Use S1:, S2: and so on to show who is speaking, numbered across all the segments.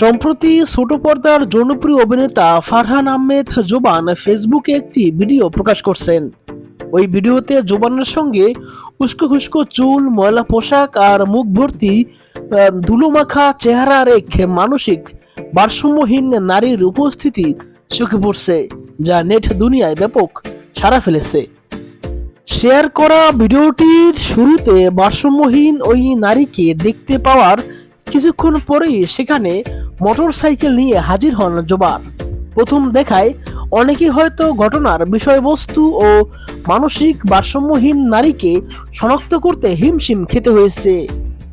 S1: সম্প্রতি ছোট পর্দার জনপ্রিয় অভিনেতা ফারহান আহমেদ জোবান ফেসবুকে একটি ভিডিও প্রকাশ করছেন। ওই ভিডিওতে জোবানের সঙ্গে উস্কো খুস্কো চুল, ময়লা পোশাক আর মুখ ভর্তি ধুলোমাখা চেহারার এক মানসিক ভারসাম্যহীন নারীর উপস্থিতি চোখে পড়ছে, যা নেট দুনিয়ায় ব্যাপক সাড়া ফেলেছে। শেয়ার করা ভিডিওটির শুরুতে ভারসাম্যহীন ওই নারীকে দেখতে পাওয়ার কিছুক্ষণ পরেই সেখানে মোটরসাইকেল নিয়ে হাজির হন জোবার প্রথম দেখায় অনেকেই হয়তো ঘটনার বিষয়বস্তু ও মানসিক ভারসাম্যহীন নারীকে শনাক্ত করতে হিমশিম খেতে হয়েছে।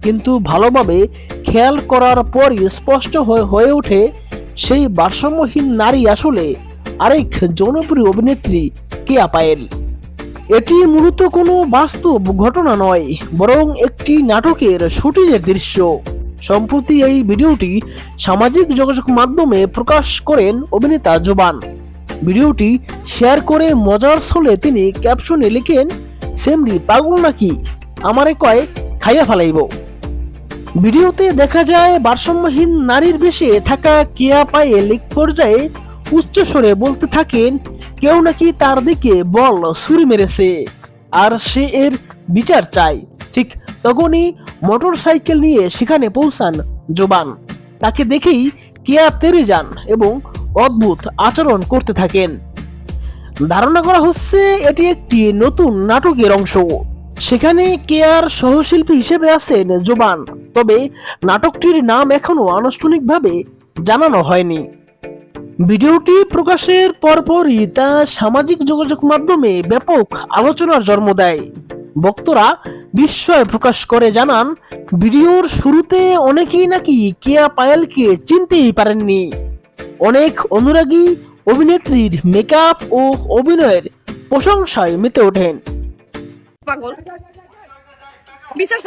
S1: কিন্তু ভালোভাবে খেয়াল করার পরই স্পষ্ট হয়ে ওঠে সেই ভারসাম্যহীন নারী আসলে আরেক জনপ্রিয় অভিনেত্রী কেয়া পায়েল। এটি মূলত কোনো বাস্তব ঘটনা নয়, বরং একটি নাটকের শুটিংয়ের দৃশ্য। সম্প্রতি এই ভিডিওটি সামাজিক যোগাযোগ মাধ্যমে প্রকাশ করেন অভিনেতা জোবান। ভিডিওটি শেয়ার করে মজার ছলে তিনি ক্যাপশনে লিখেন, সেমরি পাগল নাকি? আমারে কয়, খাইয়া ফেলাইব। ভিডিওতে দেখা যায়, ভারসাম্যহীন নারীর বেশে থাকা কেয়া পায়ে লিক পর্যায়ে উচ্চস্বরে বলতে থাকেন, কেউ নাকি তার দিকে বল ছুরি মেরেছে, আর সে এর বিচার চায়। ঠিক তখনই মোটর সাইকেল নিয়ে সেখানে পৌঁছান জোবান। তাকে দেখেই কেয়া তেরে যান এবং অদ্ভুত আচরণ করতে থাকেন। ধারণা করা হচ্ছে এটি একটি নতুন নাটকের অংশ। সেখানে কেয়ার সহশিল্পী হিসেবে আছেন জোবান, তবে নাটকটির নাম এখনও আনুষ্ঠানিকভাবে জানানো হয়নি। ভিডিওটি প্রকাশের পরপরই তা সামাজিক যোগাযোগ মাধ্যমে ব্যাপক আলোচনার জন্ম দেয়। বক্তরা বিস্ময় প্রকাশ করে জানান, ভিডিওর শুরুতে অনেকেই নাকি কেয়া পায়েলকে চিনতেই পারেননি। অনেক অনুরাগী অভিনেত্রীর মেকআপ ও অভিনয়ের প্রশংসায় মেতে ওঠেন।
S2: পাগল। বিচার